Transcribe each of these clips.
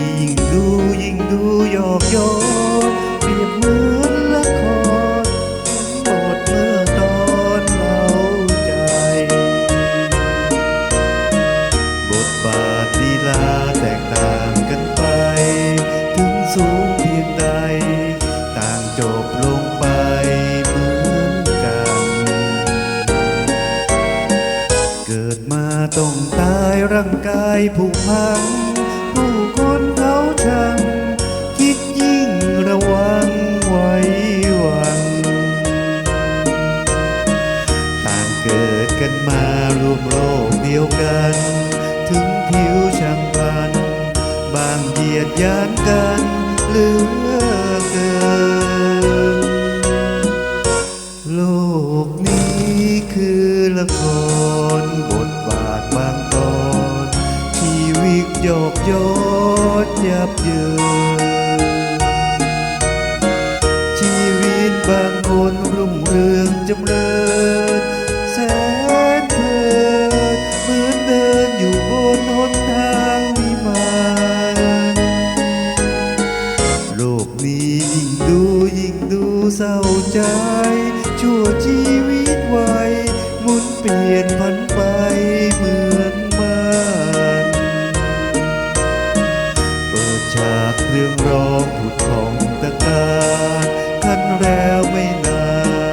ยิ่งดูยิ่งดูหยอกย้อเปรียบเหมือนละครบทเมื่อตอนเราใจ บทบาทลีลาแตกต่างกันไป ถึงสูงเพียงใด ต่างจบลงไปเหมือนกัน เกิดมาต้องตายร่างกายผุพัง ผู้คนเขาช่างคิดยิ่งระวังไว้วันต่างเกิดกันมารวมโลกเดียวกัน ถึงผิวช่างพัน บางเหยียดยานกันเหลือเกิน โลกนี้คือละคร โยกโยดยับเยินชีวิตบางคนรุ่งเรืองจำเริญแสนเพลินเหมือนเดินอยู่บนหนทางวิมานโลกนี้ยิ่งดูยิ่งดูเศร้าใจชั่ว องผุดของตะการคันแล้วไม่นา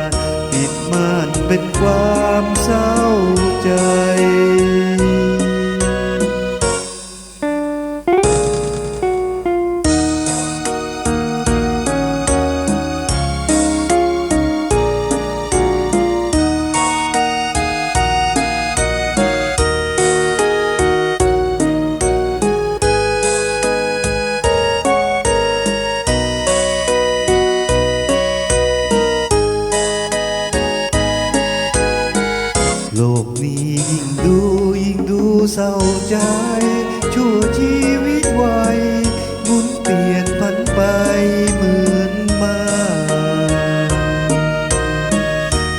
นปิดม่านเป็นความเศร้าใจ ยิ่งดูยิ่งดูเศร้าใจ ชั่วชีวิตไวยหมุนเปลี่ยนพันไปเหมือนมา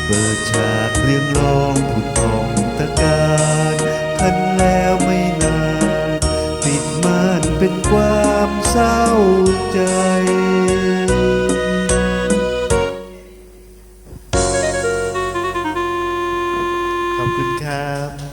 เปิดฉากเรื่องรองผุดผ่องตะการทันแล้วไม่นานปิดม่านเป็นความเศร้าใจ have.